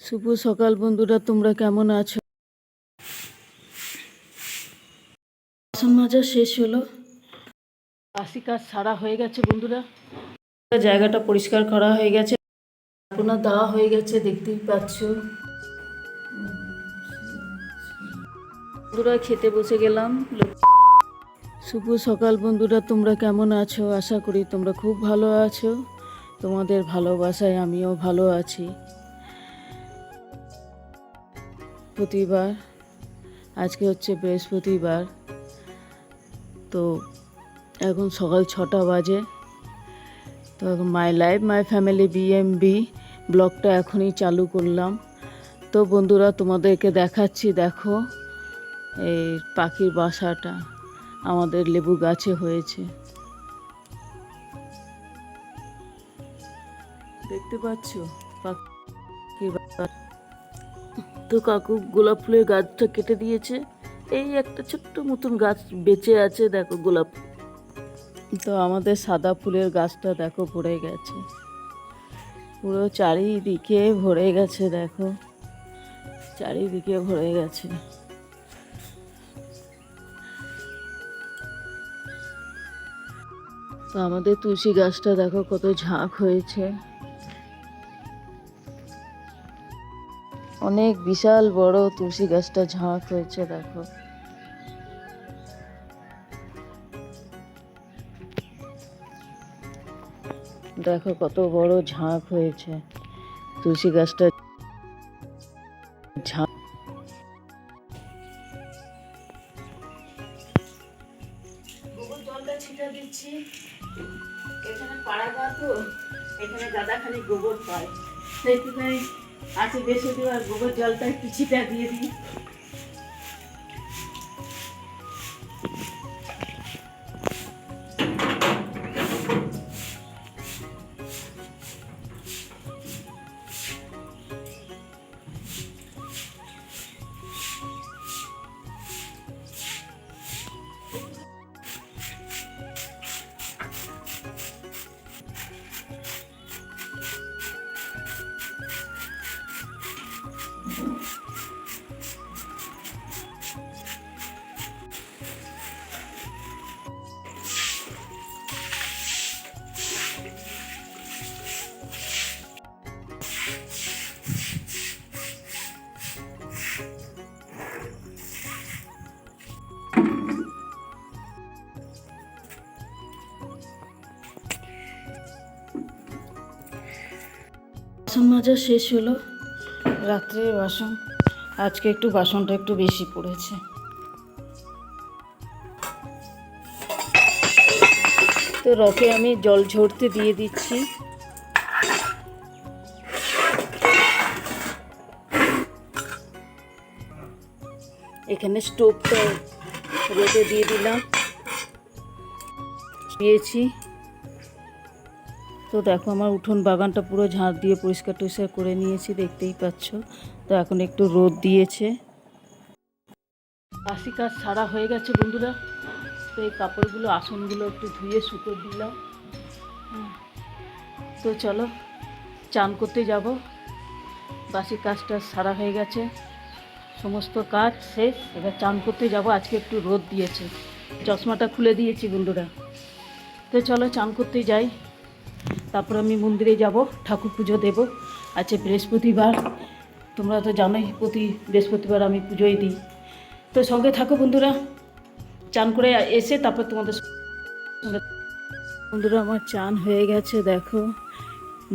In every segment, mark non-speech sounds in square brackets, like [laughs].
শুভ সকাল বন্ধুরা, তোমরা কেমন আছো? বাসন মাজা শেষ হলো। বাসি কাজ সারা হয়ে গেছে বন্ধুরা। জায়গাটা পরিষ্কার করা হয়ে গেছে। আপনার দেওয়া হয়ে গেছে, দেখতেই পাচ্ছ। বন্ধুরা, খেতে বসে গেলাম। শুভ সকাল বন্ধুরা, তোমরা কেমন আছো? আশা করি তোমরা খুব ভালো আছো। তোমাদের ভালোবাসায় আমিও ভালো আছি। প্রতিবার আজকে হচ্ছে বৃহস্পতিবার। তো এখন সকাল ছটা বাজে। তো মাই লাইফ মাই ফ্যামিলি বিএমবি ব্লগটা এখনই চালু করলাম। তো বন্ধুরা, তোমাদেরকে দেখাচ্ছি, দেখো এই পাখির বাসাটা, আমাদের লেবু গাছে হয়েছে। দেখতে পাচ্ছ? পাখির বাসা। তো কাকু গোলাপ ফুলের গাছটা কেটে দিয়েছে। এই একটা ছোট্ট মতন গাছ বেঁচে আছে, দেখো গোলাপ। তো আমাদের সাদা ফুলের গাছটা দেখো পড়ে গেছে। পুরো চারিদিকে ভরে গেছে, দেখো। চারিদিকে ভরে গেছে। তো আমাদের তুলসী গাছটা দেখো কত ঝাঁক হয়েছে। অনেক বিশাল বড় তুলসী গাছটা ঝাঁক হয়েছে, দেখো। দেখো কত বড় ঝাঁক হয়েছে। তুলসী গাছটা ঝাঁক জলটা ছিটা দিচ্ছি। এখানে পাড়া গা তো, এখানে গাদা খালি গোবর পায়। সেইখানে আছে বেশি দেওয়ার গোবর জলটা একটু দিয়ে দিই। বাসন মাজা শেষ হলো। রাত্রে বাসন, আজকে একটু বাসনটা একটু বেশি পড়েছে। তো রকে আমি জল ঝরতে দিয়ে দিচ্ছি। এখানে স্টোভটা রোদে দিয়ে দিলাম। দিয়েছি। তো দেখো আমার উঠোন বাগানটা পুরো ঝাঁট দিয়ে পরিষ্কার টরিষ্কার করে নিয়েছি, দেখতেই পাচ্ছ। তো এখন একটু রোদ দিয়েছে। বাসি কাজ সারা হয়ে গেছে বন্ধুরা। তো এই কাপড়গুলো, আসনগুলো একটু ধুয়ে শুকো দিলাম। তো চলো, চান করতে যাব। বাসি কাজটা সারা হয়ে গেছে। সমস্ত কাজ শেষ। এবার চান করতে যাব। আজকে একটু রোদ দিয়েছে। চশমাটা খুলে দিয়েছি বন্ধুরা। তো চলো, চান করতে যাই। তারপর আমি মন্দিরে যাব, ঠাকুর পুজো দেব। আছে বৃহস্পতিবার। তোমরা তো জানোই, প্রতি বৃহস্পতিবার আমি পুজোই দিই। তো সঙ্গে থাকো বন্ধুরা, চান করে এসে তারপর তোমাদের বন্ধুরা, আমার চান হয়ে গেছে, দেখো।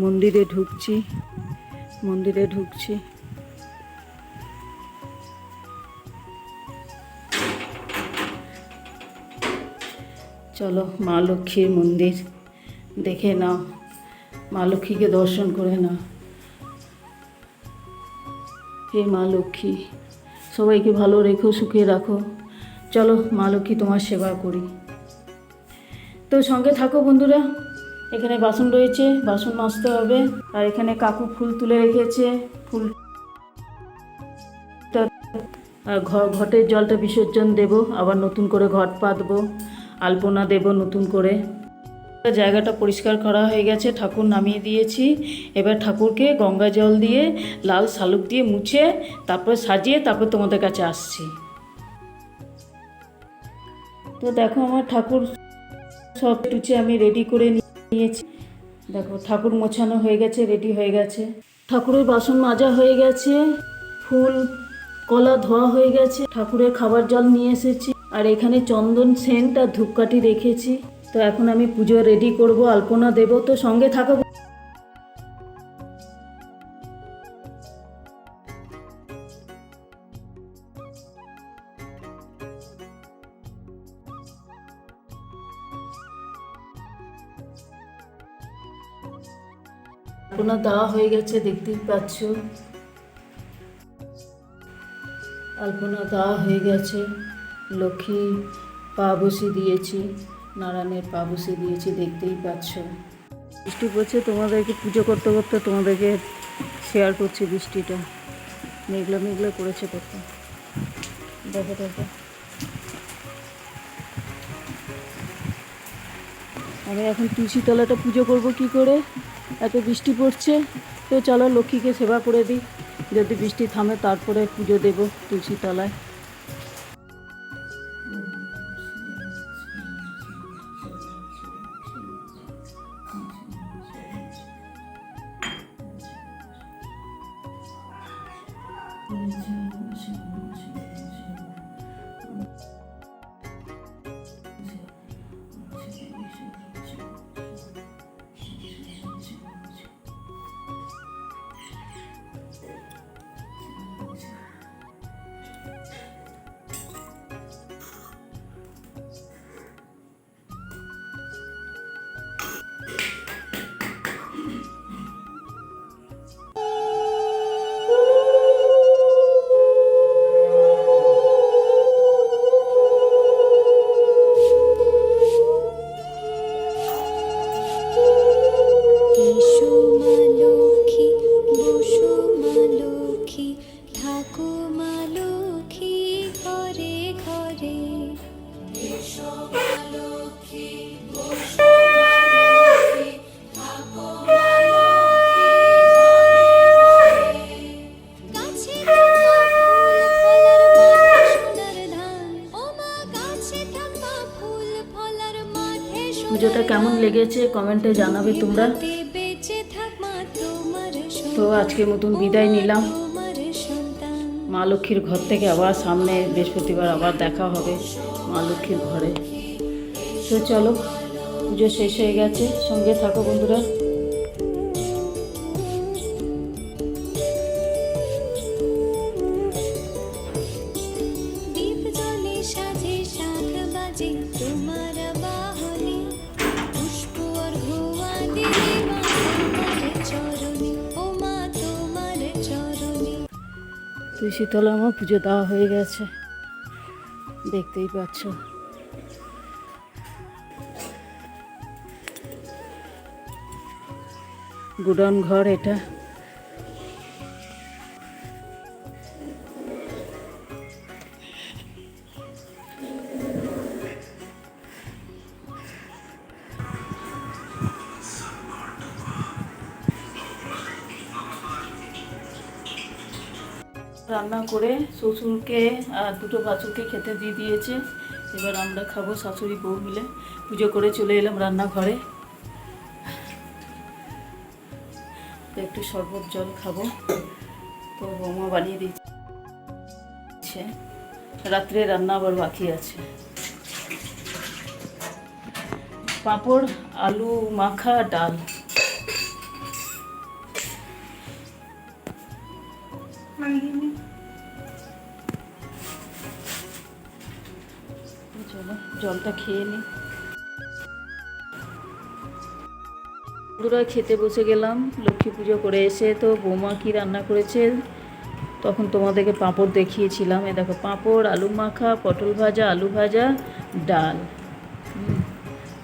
মন্দিরে ঢুকছি মন্দিরে ঢুকছি। চলো মা লক্ষ্মীর মন্দির দেখে নাও। মা লক্ষ্মীকে দর্শন করে না। হে মা লক্ষ্মী, সবাইকে ভালো রেখো, সুখে রাখো। চলো মা লক্ষ্মী, তোমার সেবা করি। তো সঙ্গে থাকো বন্ধুরা, এখানে বাসন রয়েছে, বাসন মাজতে হবে। আর এখানে কাকু ফুল তুলে রেখেছে, ফুল ঘটের জলটা বিসর্জন দেব, আবার নতুন করে ঘট পাতবো, আলপনা দেব নতুন করে। জায়গাটা পরিষ্কার করা হয়ে গেছে, ঠাকুর নামিয়ে দিয়েছি। এবার ঠাকুরকে গঙ্গা জল দিয়ে লাল শালুক দিয়ে মুছে তারপরে সাজিয়ে তারপর তোমাদের কাছে আসছি। তো দেখো আমার ঠাকুর সব টুচে আমি রেডি করে নিয়েছি। দেখো ঠাকুর মোছানো হয়ে গেছে রেডি হয়ে গেছে। ঠাকুরের বাসন মাজা হয়ে গেছে, ফুল, কলা ধোয়া হয়ে গেছে। ঠাকুরের খাবার জল নিয়ে এসেছি। আর এখানে চন্দন সেন্ট আর ধূপকাঠি রেখেছি। তো এখন আমি পুজো রেডি করব, আলপনা দেব, তো সঙ্গে থাকো আলপনা দেওয়া হয়ে গেছে, দেখতেই পাচ্ছ। আলপনা দেওয়া হয়ে গেছে, লক্ষ্মী পা বসিয়ে দিয়েছি। নারায়ণের পা বসিয়ে দিয়েছি, দেখতেই পাচ্ছ। বৃষ্টি পড়ছে, তোমাদেরকে পুজো করতে করতে তোমাদেরকে শেয়ার করছি বৃষ্টিটা। মেঘলা মেঘলা করেছে কত। দেখো দেখো। আমি এখন তুলসী তলাটা পুজো করব কি করে? এত বৃষ্টি পড়ছে, তো চলো লক্ষ্মীকে সেবা করে দিই। যদি বৃষ্টি থামে তারপরে পুজো দেব তুলসী তলায়। পুজোটা কেমন লেগেছে কমেন্টে জানাবে তোমরা। তো আজকে মতন বিদায় নিলাম। মা লক্ষ্মীর ঘর থেকে আবার সামনে বৃহস্পতিবার আবার দেখা হবে মা লক্ষ্মীর ঘরে। তো চলো, পুজো শেষ হয়ে গেছে। সঙ্গে থাকো বন্ধুরা। তুলসী তলা আমার পুজো দেওয়া হয়ে গেছে। দেখতেই পাচ্ছ। গুডন ঘর এটা। করে শ্বশুরকে, আর দুটো বাছুরকে খেতে দিয়ে দিয়েছে। এবার আমরা খাব শাশুড়ি বউ মিলে। পুজো করে চলে এলাম রান্নাঘরে। একটু শরবত জল খাব। তো বৌমা বানিয়ে দিচ্ছে। রাত্রে রান্না আবার বাকি আছে। পাঁপড়, আলু, মাখা, ডাল। জলটা খেয়ে নিই বন্ধুরা খেতে বসে গেলাম, লক্ষ্মী পুজো করে এসে তো বৌমা কি রান্না করেছে, তখন তোমাদেরকে পাঁপড় দেখিয়েছিলাম। এ দেখো, পাঁপড়, আলু মাখা, পটল ভাজা, আলু ভাজা, ডাল।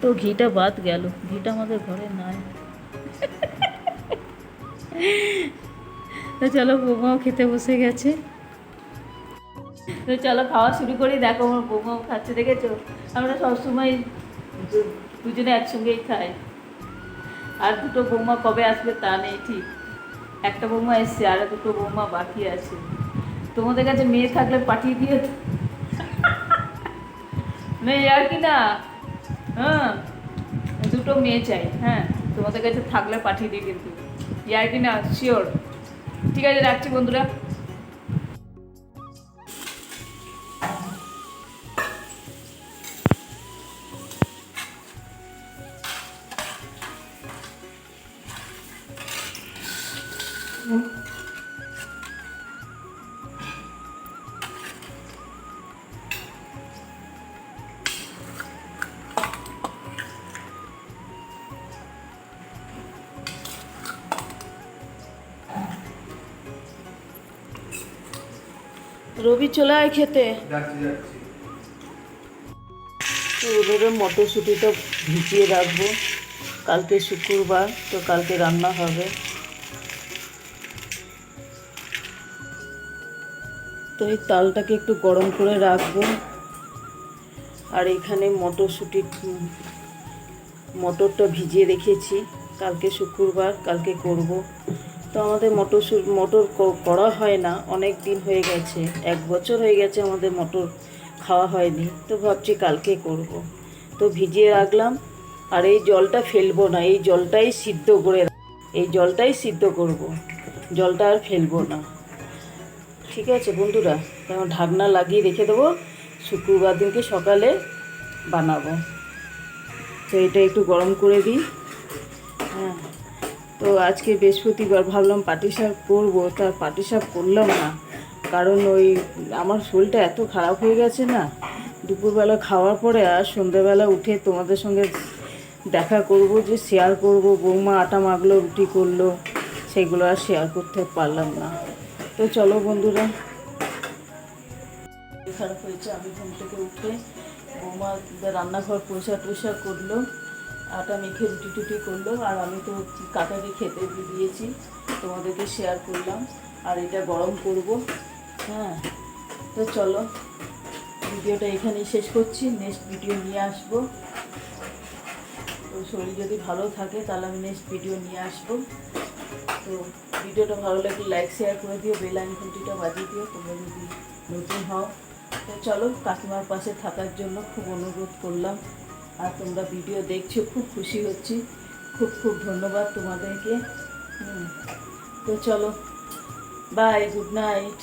তো ঘিটা বাদ গেল, ঘিটা আমাদের ঘরে নাই। [laughs] তো চলো বৌমাও খেতে বসে গেছে। তো চলো খাওয়া শুরু করি। দেখো, আমার বৌমাও খাচ্ছে, দেখেছ? আমরা সবসময় দুজনে একসঙ্গেই খাই। আর দুটো বৌমা কবে আসবে তা নেই, ঠিক। একটা বৌমা এসছে, আর দুটো বৌমা বাকি আছে। তোমাদের কাছে মেয়ে থাকলে পাঠিয়ে তো। [laughs] মেয়ে আর কি না? হ্যাঁ দুটো মেয়ে চাই হ্যাঁ। তোমাদের কাছে থাকলে পাঠিয়ে দিই কিন্তু। ইয়ার কি না শিওর ঠিক আছে, রাখছি বন্ধুরা। রবি চলে আয় খেতে। এবারে মটরশুঁটিটা ভিজিয়ে রাখব। কালকে শুক্রবার তো কালকে রান্না হবে। তো এই তালটাকে একটু গরম করে রাখব। আর এখানে মটরশুঁটি উম, মটরটা ভিজিয়ে রেখেছি। কালকে শুক্রবার কালকে করব। তো আমাদের মটর মটর করা হয় না। অনেক দিন হয়ে গেছে। এক বছর হয়ে গেছে আমাদের মটর খাওয়া হয়নি। তো ভাবছি কালকে করব। তো ভিজিয়ে রাখলাম। আর এই জলটা ফেলব না। এই জলটাই সিদ্ধ করে এই জলটাই সিদ্ধ করব। জলটা আর ফেলব না। ঠিক আছে বন্ধুরা, এখন ঢাকনা লাগিয়ে রেখে দেবো। শুক্রবার দিনকে সকালে বানাবো। তো এটা একটু গরম করে দিই। হ্যাঁ তো আজকে বৃহস্পতিবার ভাবলাম পাটিসাপ করব, তা পাটিসাপ করলাম না। কারণ ওই আমার শরীরটা এত খারাপ হয়ে গেছে না, দুপুরবেলা খাওয়ার পরে আর সন্ধ্যেবেলা উঠে তোমাদের সঙ্গে দেখা করব, যে শেয়ার করব। বৌমা আটা মাখলো, রুটি করল, সেগুলো আর শেয়ার করতে পারলাম না। তো চলো বন্ধুরা। খারাপ হয়েছে, আমি ঘুম থেকে উঠে বৌমা রান্নাঘর পরিষ্কার টরিষ্কার করল, আটা মেখে রুটি টুটি করল, আর আমি তো কাকাকে খেতে দিয়ে দিয়েছি, তোমাদেরকে শেয়ার করলাম, আর এটা গরম করব হ্যাঁ। তো চলো, ভিডিওটা এখানেই শেষ করছি নেক্সট ভিডিও নিয়ে আসব। তো শরীর যদি ভালো থাকে, তাহলে আমি নেক্সট ভিডিও নিয়ে আসব। তো ভিডিওটা ভালো লাগলে লাইক শেয়ার করে দিও বেল আইকনটিটা বাজিয়ে দিও, তোমরা যদি নতুন হও। তো চলো কাকিমার পাশে থাকার জন্য খুব অনুরোধ করলাম। আর তোমরা ভিডিও দেখছ, খুব খুশি হচ্ছি। খুব খুব ধন্যবাদ তোমাদেরকে। তো চলো বাই গুড নাইট